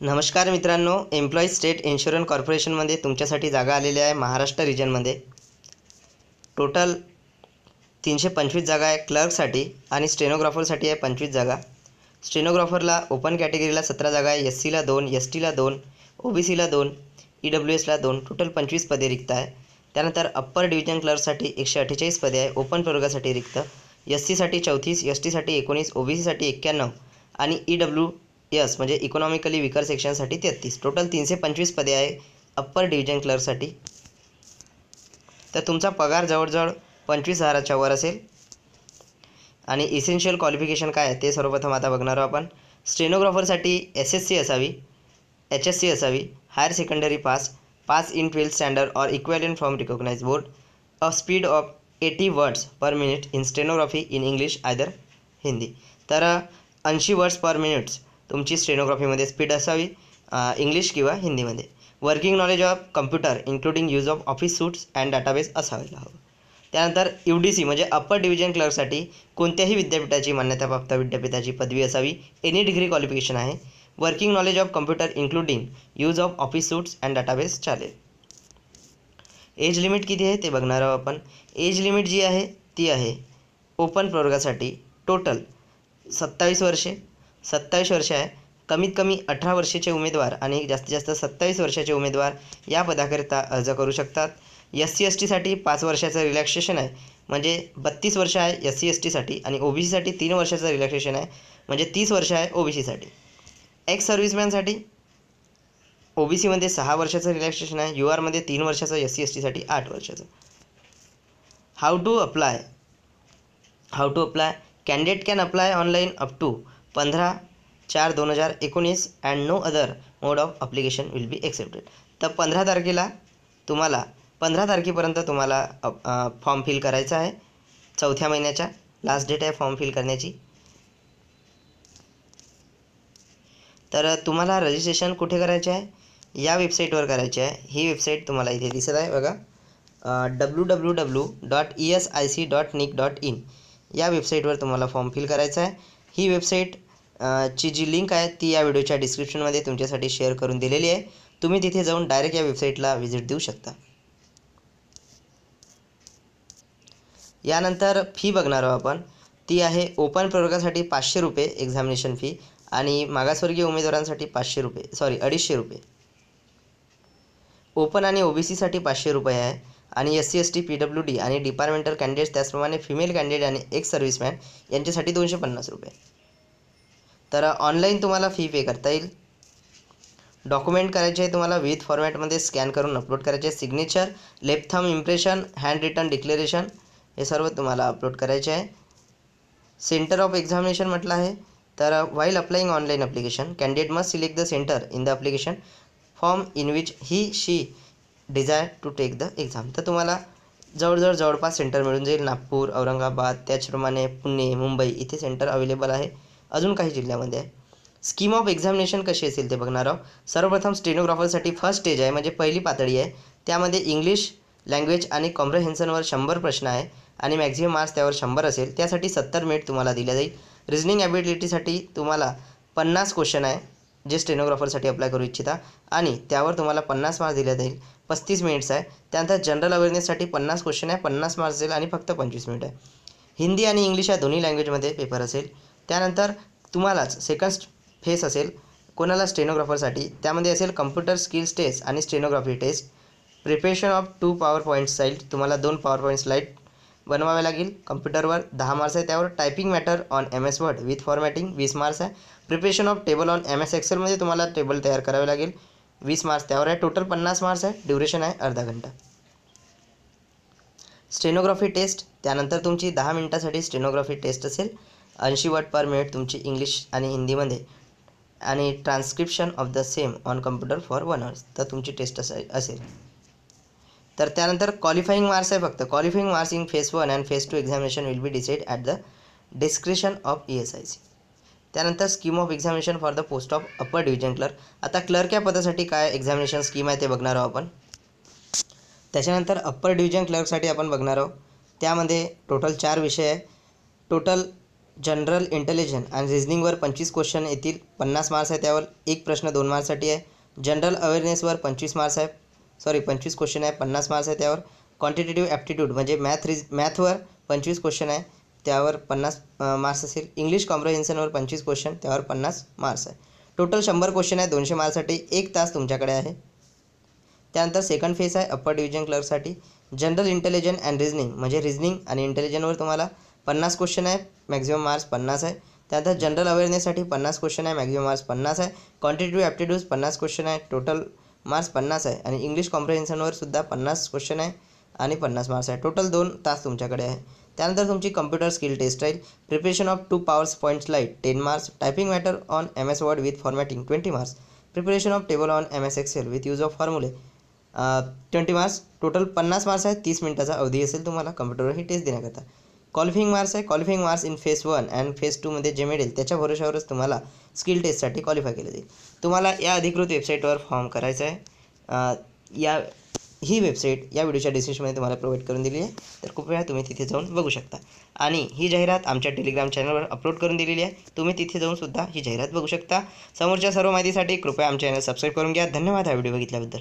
नमस्कार मित्रांनो employees state insurance कॉर्पोरेशनमध्ये तुमच्यासाठी जागा आलेल्या आहे महाराष्ट्र रिजनमध्ये टोटल तीनशे पंचवीस जागा आहे क्लर्कसाठी आणि स्टेनोग्राफरसाठी आहे पंचवीस जागा. स्टेनोग्राफरला ओपन कॅटेगरीला सतरा जागा आहे एस सीला दोन एस टीला दोन ओ बी सीला दोन ई डब्ल्यू एसला दोन टोटल पंचवीस पदे रिक्त आहे. त्यानंतर अप्पर डिव्हिजन क्लर्कसाठी एकशे अठ्ठेचाळीस पदे आहे ओपन प्रवर्गासाठी रिक्त. एस सीसाठी चौतीस एस टीसाठी एकोणीस ओ बी सीसाठी एक्क्याण्णव आणि ई डब्ल्यू यस म्हणजे इकॉनॉमिकली विकर सेक्शनसाठी तेहतीस. टोटल तीनशे पंचवीस पदे आहे अप्पर डिव्हिजन क्लर्कसाठी तर तुमचा पगार जवळजवळ पंचवीस हजाराच्या वर असेल. आणि इसेन्शियल क्वालिफिकेशन काय आहे ते सर्वप्रथम आता बघणार आहोत आपण. स्टेनोग्राफरसाठी एस एस सी असावी एच एस सी असावी higher secondary pass pass in twelfth standard or equivalent from recognize board a speed of eighty words per minute in stenography in English either Hindi तर ऐंशी words पर minutes तुमची स्टेनोग्राफीमध्ये speed असावी English किंवा हिंदीमध्ये. Working knowledge of computer including use of office suits and database असायला हवं त्यानंतर U D C म्हणजे अप्पर डिव्हिजन क्लर्कसाठी कोणत्याही विद्यापीठाची मान्यताप्राप्त विद्यापीठाची पदवी असावी एनी डिग्री क्वालिफिकेशन आहे. Working knowledge of computer including use of office suits and database चालेल. एज लिमिट किती आहे ते बघणार आहोत आपण. एज लिमिट जी आहे ती आहे ओपन प्रवर्गासाठी टोटल सत्तावीस वर्षे. सत्तावीस वर्ष आहे. कमीत कमी अठरा वर्षाचे उमेदवार आणि जास्तीत जास्त सत्तावीस वर्षाचे उमेदवार या पदाकरिता अर्ज करू शकतात. एस सी एस टीसाठी पाच वर्षाचं रिलॅक्सेशन आहे. म्हणजे बत्तीस वर्ष आहे एस सी एस टीसाठी आणि ओ बी सीसाठी तीन वर्षाचं रिलॅक्सेशन आहे. म्हणजे तीस वर्ष आहे ओ बी सीसाठी एक्स सर्व्हिसमॅनसाठी ओ बी सीमध्ये सहा वर्षाचं रिलॅक्सेशन आहे. यू आरमध्ये तीन वर्षाचं एस सी एस टीसाठी आठ वर्षाचं. How to apply how to apply candidate can apply online up to पंधरा चार दोन हजार एकोणीस and no other mode of application will be accepted तर पंधरा तारखेला तुम्हाला पंधरा तारखेपर्यंत तुम्हाला फॉर्म फिल करायचा आहे. चौथ्या महिन्याच्या लास्ट डेट आहे फॉर्म फिल करण्याची. तर तुम्हाला रजिस्ट्रेशन कुठे करायचे आहे? या वेबसाईटवर करायचे आहे. ही वेबसाईट तुम्हाला इथे दिसत आहे बघा. W W W dot E S I C dot nic dot in या वेबसाईटवर तुम्हाला फॉर्म फिल करायचा आहे. ही वेबसाईट ची जी लिंक आहे ती या व्हिडिओच्या डिस्क्रिप्शनमध्ये तुमच्यासाठी शेअर करून दिलेली आहे. तुम्ही तिथे जाऊन डायरेक्ट या वेबसाईटला व्हिजिट देऊ शकता. यानंतर फी बघणार आहोत आपण. ती आहे ओपन प्रवर्गासाठी पाचशे रुपये एक्झामिनेशन फी आणि मागासवर्गीय उमेदवारांसाठी पाचशे रुपये सॉरी अडीचशे रुपये. ओपन आणि ओ बी सीसाठी पाचशे रुपये आहे. आणि S C S T P W D आणि डिपार्टमेंटल कॅन्डिडेट्स त्याचप्रमाणे फिमेल कॅन्डिडेट आणि एक्स सर्व्हिसमॅन यांच्यासाठी दोनशे पन्नास रुपये. तर ऑनलाईन तुम्हाला फी पे करता येईल. डॉक्युमेंट करायचे आहे तुम्हाला विथ फॉर्मॅटमध्ये स्कॅन करून अपलोड करायचे आहे. Signature left thumb impression handwritten declaration हे सर्व तुम्हाला अपलोड करायचे आहे. सेंटर ऑफ एक्झामिनेशन म्हटलं आहे. तर while applying online application candidate must select the centre in the application form in which he she desire to take the exam तर तुम्हाला जवळजवळ जवळपास सेंटर मिळून जाईल. नागपूर औरंगाबाद त्याचप्रमाणे पुणे मुंबई इथे सेंटर अवेलेबल आहे. अजून काही जिल्ह्यामध्ये आहे. स्कीम ऑफ एक्झामिनेशन कशी असेल ते बघणार आहोत. सर्वप्रथम स्टेनोग्राफरसाठी फर्स्ट स्टेज आहे. म्हणजे पहिली पातळी आहे. त्यामध्ये इंग्लिश लँग्वेज आणि कॉम्प्रहेन्शनवर शंभर प्रश्न आहे. आणि मॅक्झिमम मार्क्स त्यावर शंभर असेल. त्यासाठी सत्तर मिनिट तुम्हाला दिल्या जाईल. रिजनिंग ॲबिलिटीसाठी तुम्हाला पन्नास क्वेश्चन आहे. जे स्टेनोग्राफरसाठी अप्लाय करू इच्छिता. आणि त्यावर तुम्हाला पन्नास मार्क्स दिले जाईल. पस्तीस मिनिट्स आहे. त्यानंतर जनरल अवेअरनेससाठी पन्नास क्वेश्चन आहे. पन्नास मार्क्स असेल आणि फक्त पंचवीस मिनिट आहे. हिंदी आणि इंग्लिश या दोन्ही लँग्वेजमध्ये पेपर असेल. त्यानंतर तुम्हालाच सेकंड फेस असेल. कोणाला स्टेनोग्राफरसाठी त्यामध्ये असेल कम्प्युटर स्किल्स टेस्ट आणि stenography test preparation of two power point slide तुम्हाला दोन पॉवर पॉईंट स्लाईड बनवावे लागेल. कम्प्युटरवर दहा मार्क्स आहे. त्यावर typing matter on M S Word with formatting वीस मार्क्स आहे. Preparation of table on M S एक्सेलमध्ये तुम्हाला टेबल तयार करावे लागेल. वीस मार्क्स त्यावर आहे. टोटल पन्नास मार्क्स आहे. ड्युरेशन आहे अर्धा घंटा. स्टेनोग्राफी टेस्ट त्यानंतर तुमची दहा मिनिटासाठी स्टेनोग्राफी टेस्ट असेल. ऐंशी वर्ड पर मिनिट तुमची इंग्लिश आणि हिंदीमध्ये. आणि transcription of the same on computer for one hours तर तुमची टेस्ट असे असेल. तर त्यानंतर क्वालिफाईंग मार्क्स आहे फक्त. Qualifying marks in phase one and phase two examination will be decide at the description of E S I C त्यानंतर scheme of examination for the post of upper division clerk आता clerk या पदासाठी काय examination scheme आहे ते बघणार आहोत आपण. त्याच्यानंतर अप्पर डिव्हिजन क्लर्कसाठी आपण बघणार आहोत. त्यामध्ये टोटल चार विषय आहे. टोटल जनरल इंटेलिजन्स आणि रिझनिंगवर पंचवीस क्वेश्चन येतील. पन्नास मार्क्स आहे त्यावर. एक प्रश्न दोन मार्क्ससाठी आहे. जनरल अवेअरनेसवर पंचवीस मार्क्स आहे. सॉरी पंचवीस क्वेश्चन आहे. पन्नास मार्क्स आहे त्यावर. क्वांटिटेटिव्ह ॲप्टिट्यूड म्हणजे मॅथ रिज मॅथवर पंचवीस क्वेश्चन आहे. त्यावर पन्नास मार्क्स असेल. इंग्लिश कॉम्प्रिहेन्शनवर पंचवीस क्वेश्चन त्यावर पन्नास मार्क्स आहे. टोटल शंभर क्वेश्चन आहे दोनशे मार्क्ससाठी एक तास तुमच्याकडे आहे. त्यानंतर सेकंड फेज आहे अप्पर डिव्हिजन क्लर्कसाठी जनरल इंटेलिजन्स अँड रिझनिंग म्हणजे रिझनिंग आणि इंटेलिजनवर तुम्हाला पन्नास क्वेश्चन आहे मॅक्झिमम मार्क्स पन्नास आहे. त्यानंतर जनरल अवेअरनेससाठी पन्नास क्वेश्चन आहे मॅक्झिमम मार्क्स पन्नास आहे. क्वांटिटिव्ह ॲप्टिट्यूज पन्नास क्वेश्चन आहे टोटल मार्क्स पन्नास आहे. आणि इंग्लिश कॉम्प्रिहेन्शनवर सुद्धा पन्नास क्वेश्चन आहे आणि पन्नास मार्क्स आहे. टोटल दोन तास तुमच्याकडे आहे. त्यानंतर तुमची कम्प्युटर स्किल टेस्ट राहील. Preparation of two powers points slide ten marks typing matter on M S Word with formatting twenty marks preparation of table on M S Excel with use of formulae twenty marks total पन्नास marks आहे. तीस मिनिटाचा अवधी असेल तुम्हाला कम्प्युटरवर ही taste देण्याकरता. Qualifying marks आहे. Qualifying marks in phase one and phase टूमध्ये जे मिळेल त्याच्या भरोशावरच तुम्हाला स्किल टेस्टसाठी क्वालिफाय केलं जाईल. तुम्हाला या अधिकृत वेबसाईटवर फॉर्म करायचा आहे. Uh, या ही वेबसाईट या व्हिडिओच्या डिस्क्रिप्शनमध्ये तुम्हाला प्रोव्हाइड करून दिली आहे. तर कृपया तुम्ही तिथे जाऊन बघू शकता. आणि ही जाहिरात आमच्या टेलिग्राम चॅनलवर अपलोड करून दिलेली आहे. तुम्ही तिथे जाऊन सुद्धा ही जाहिरात बघू शकता. समोरच्या सर्व माहितीसाठी कृपया आमच्या चॅनल सबस्क्राईब करून घ्या. धन्यवाद हा व्हिडिओ बघितल्याबद्दल.